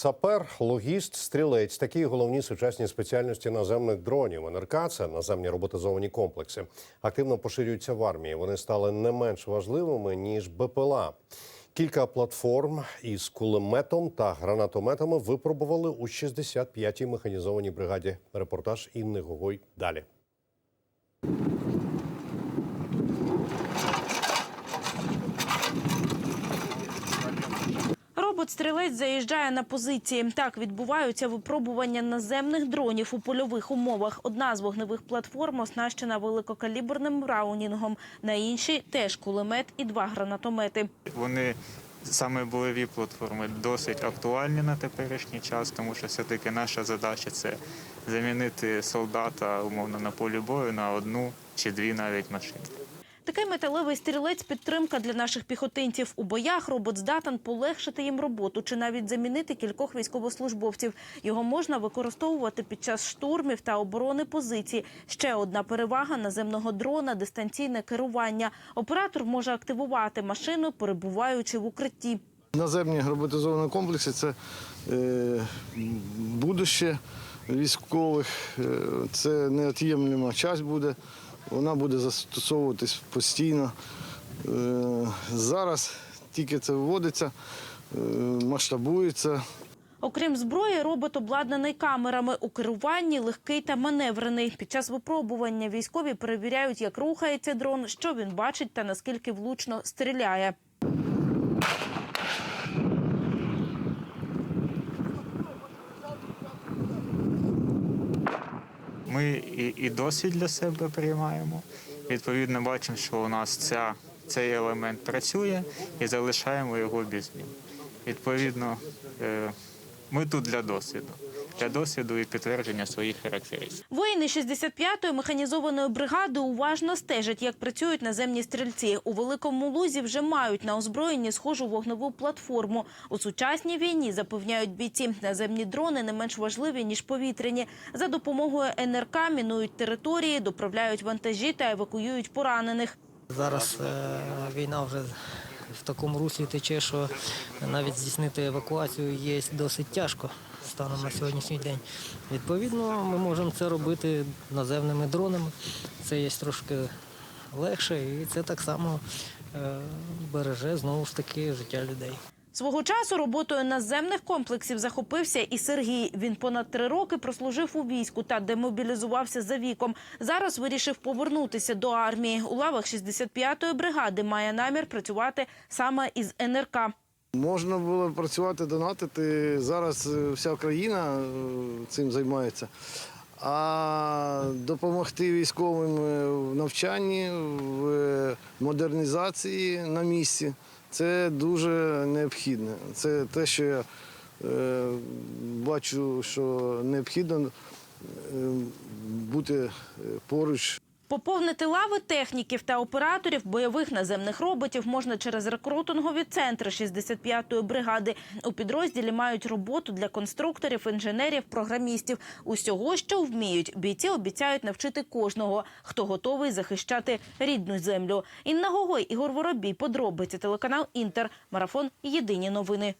Сапер, логіст, стрілець такі головні сучасні спеціальності наземних дронів. НРК – це наземні роботизовані комплекси. Активно поширюються в армії. Вони стали не менш важливими ніж БПЛА. Кілька платформ із кулеметом та гранатометами випробували у 65-й механізованій бригаді. Репортаж Інни Гогой далі. Робот-стрілець заїжджає на позиції. Так відбуваються випробування наземних дронів у польових умовах. Одна з вогневих платформ оснащена великокаліберним браунінгом, на іншій теж кулемет і два гранатомети. Вони саме бойові платформи досить актуальні на теперішній час, тому що все-таки наша задача це замінити солдата умовно на полі бою на одну чи дві навіть машини. Такий металевий стрілець підтримка для наших піхотинців. У боях робот здатен полегшити їм роботу чи навіть замінити кількох військовослужбовців. Його можна використовувати під час штурмів та оборони позицій. Ще одна перевага наземного дрона дистанційне керування. Оператор може активувати машину, перебуваючи в укритті. Наземні роботизовані комплекси це е, військових, е, це неот'ємлема часть буде. Вона буде застосовуватись постійно. Е, зараз тільки це вводиться, е, масштабується. Окрім зброї, робот обладнаний камерами у керуванні, легкий та маневрений. Під час випробування військові перевіряють, як рухається дрон, що він бачить та наскільки влучно стріляє. Ми і, і досвід для себе приймаємо. Відповідно, бачимо, що у нас ця, цей елемент працює і залишаємо його без змін. Відповідно, е, ми тут для досвіду, для досвіду і підтвердження своїх характеристик. Воїни 65-ї механізованої бригади уважно стежать, як працюють наземні стрільці. У великому лузі вже мають на озброєнні схожу вогневу платформу. У сучасній війні запевняють бійці, наземні дрони не менш важливі ніж повітряні. За допомогою НРК мінують території, доправляють вантажі та евакуюють поранених. Зараз е, війна вже в такому руслі тече, що навіть здійснити евакуацію є досить тяжко станом на сьогоднішній день. Відповідно, ми можемо це робити наземними дронами. Це є трошки легше, і це так само е, береже знову ж таки життя людей. Свого часу роботою наземних комплексів захопився і Сергій. Він понад три роки прослужив у війську та демобілізувався за віком. Зараз вирішив повернутися до армії. У лавах 65-ї бригади має намір працювати саме із НРК. Можна було працювати, донатити. Зараз е, вся країна е, цим займається. А допомогти військовим е, в навчанні, в е, модернізації на місці це дуже необхідно. Це те, що я е, бачу, що необхідно бути поруч Поповнити лави техніків та операторів бойових наземних роботів можна через рекрутингові центри 65-ї бригади. У підрозділі мають роботу для конструкторів, інженерів, програмістів. Усього, що вміють, бійці обіцяють навчити кожного, хто готовий захищати рідну землю. Інна Гогой, Ігор Воробій, подробиці телеканал Інтер. Марафон. Єдині новини.